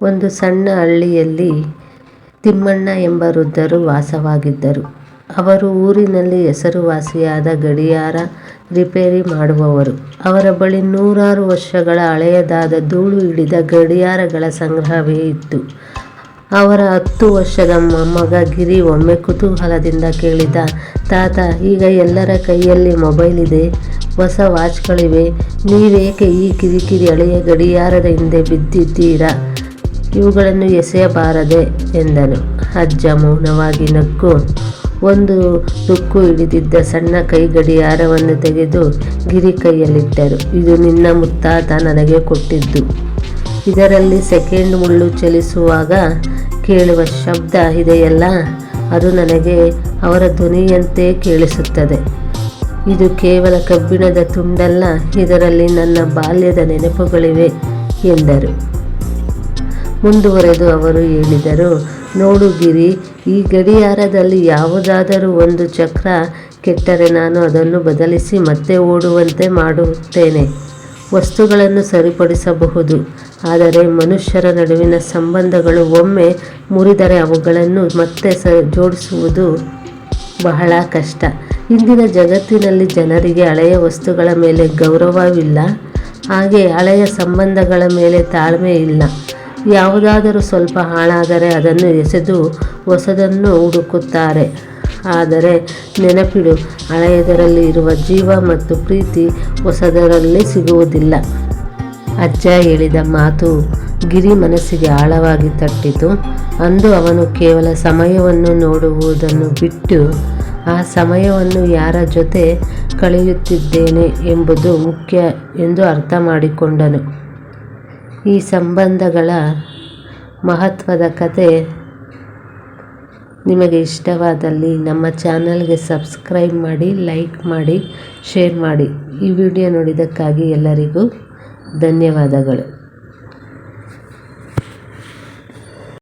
ಒಂದು ಸಣ್ಣ ಹಳ್ಳಿಯಲ್ಲಿ ತಿಮ್ಮಣ್ಣ ಎಂಬ ವೃದ್ಧರು ವಾಸವಾಗಿದ್ದರು. ಅವರು ಊರಿನಲ್ಲಿ ಹೆಸರುವಾಸಿಯಾದ ಗಡಿಯಾರ ರಿಪೇರಿ ಮಾಡುವವರು. ಅವರ ಬಳಿ ನೂರಾರು ವರ್ಷಗಳ ಹಳೆಯದಾದ ಧೂಳು ಹಿಡಿದ ಗಡಿಯಾರಗಳ ಸಂಗ್ರಹವೇ ಇತ್ತು. ಅವರ ಹತ್ತು ವರ್ಷದ ಮೊಮ್ಮಗ ಗಿರಿ ಒಮ್ಮೆ ಕುತೂಹಲದಿಂದ ಕೇಳಿದ, ತಾತ, ಈಗ ಎಲ್ಲರ ಕೈಯಲ್ಲಿ ಮೊಬೈಲ್ ಇದೆ, ಹೊಸ ವಾಚ್ಗಳಿವೆ, ನೀವೇಕೆ ಈ ಕಿರಿಕಿರಿ ಹಳೆಯ ಗಡಿಯಾರದ ಹಿಂದೆ ಬಿದ್ದಿದ್ದೀರಾ, ಇವುಗಳನ್ನು ಎಸೆಯಬಾರದೆ ಎಂದನು. ಅಜ್ಜ ಮೌನವಾಗಿ ನಕ್ಕು, ಒಂದು ತುಕ್ಕು ಹಿಡಿದಿದ್ದ ಸಣ್ಣ ಕೈ ಗಡಿಯಾರವನ್ನು ತೆಗೆದು ಗಿರಿ ಕೈಯಲ್ಲಿಟ್ಟರು. ಇದು ನಿನ್ನ ಮುತ್ತಾತ ನನಗೆ ಕೊಟ್ಟಿದ್ದು. ಇದರಲ್ಲಿ ಸೆಕೆಂಡ್ ಮುಳ್ಳು ಚಲಿಸುವಾಗ ಕೇಳುವ ಶಬ್ದ ಇದೆಯಲ್ಲ, ಅದು ನನಗೆ ಅವರ ಧ್ವನಿಯಂತೆ ಕೇಳಿಸುತ್ತದೆ. ಇದು ಕೇವಲ ಕಬ್ಬಿಣದ ತುಂಡಲ್ಲ, ಇದರಲ್ಲಿ ನನ್ನ ಬಾಲ್ಯದ ನೆನಪುಗಳಿವೆ ಎಂದರು. ಮುಂದುವರೆದು ಅವರು ಹೇಳಿದರು, ನೋಡು ಗಿರಿ, ಈ ಗಡಿಯಾರದಲ್ಲಿ ಯಾವುದಾದರೂ ಒಂದು ಚಕ್ರ ಕೆಟ್ಟರೆ ನಾನು ಅದನ್ನು ಬದಲಿಸಿ ಮತ್ತೆ ಓಡುವಂತೆ ಮಾಡುತ್ತೇನೆ. ವಸ್ತುಗಳನ್ನು ಸರಿಪಡಿಸಬಹುದು, ಆದರೆ ಮನುಷ್ಯರ ನಡುವಿನ ಸಂಬಂಧಗಳು ಒಮ್ಮೆ ಮುರಿದರೆ ಅವುಗಳನ್ನು ಮತ್ತೆ ಸ ಜೋಡಿಸುವುದು ಬಹಳ ಕಷ್ಟ. ಇಂದಿನ ಜಗತ್ತಿನಲ್ಲಿ ಜನರಿಗೆ ಹಳೆಯ ವಸ್ತುಗಳ ಮೇಲೆ ಗೌರವವಿಲ್ಲ, ಹಾಗೆ ಹಳೆಯ ಸಂಬಂಧಗಳ ಮೇಲೆ ತಾಳ್ಮೆ ಇಲ್ಲ. ಯಾವುದಾದರೂ ಸ್ವಲ್ಪ ಹಾಳಾದರೆ ಅದನ್ನು ಎಸೆದು ಹೊಸದನ್ನು ಹುಡುಕುತ್ತಾರೆ. ಆದರೆ ನೆನಪಿಡು, ಹಳೆಯದರಲ್ಲಿ ಇರುವ ಜೀವ ಮತ್ತು ಪ್ರೀತಿ ಹೊಸದರಲ್ಲಿ ಸಿಗುವುದಿಲ್ಲ. ಅಜ್ಜ ಹೇಳಿದ ಮಾತು ಗಿರಿ ಮನಸ್ಸಿಗೆ ಆಳವಾಗಿ ತಟ್ಟಿತು. ಅಂದು ಅವನು ಕೇವಲ ಸಮಯವನ್ನು ನೋಡುವುದನ್ನು ಬಿಟ್ಟು, ಆ ಸಮಯವನ್ನು ಯಾರ ಜೊತೆ ಕಳೆಯುತ್ತಿದ್ದೇನೆ ಎಂಬುದು ಮುಖ್ಯ ಎಂದು ಅರ್ಥಮಾಡಿಕೊಂಡನು. ಈ ಸಂಬಂಧಗಳ ಮಹತ್ವದ ಕಥೆ ನಿಮಗೆ ಇಷ್ಟವಾದಲ್ಲಿ ನಮ್ಮ ಚಾನಲ್ಗೆ ಸಬ್ಸ್ಕ್ರೈಬ್ ಮಾಡಿ, ಲೈಕ್ ಮಾಡಿ, ಶೇರ್ ಮಾಡಿ. ಈ ವಿಡಿಯೋ ನೋಡಿದ್ದಕ್ಕಾಗಿ ಎಲ್ಲರಿಗೂ ಧನ್ಯವಾದಗಳು.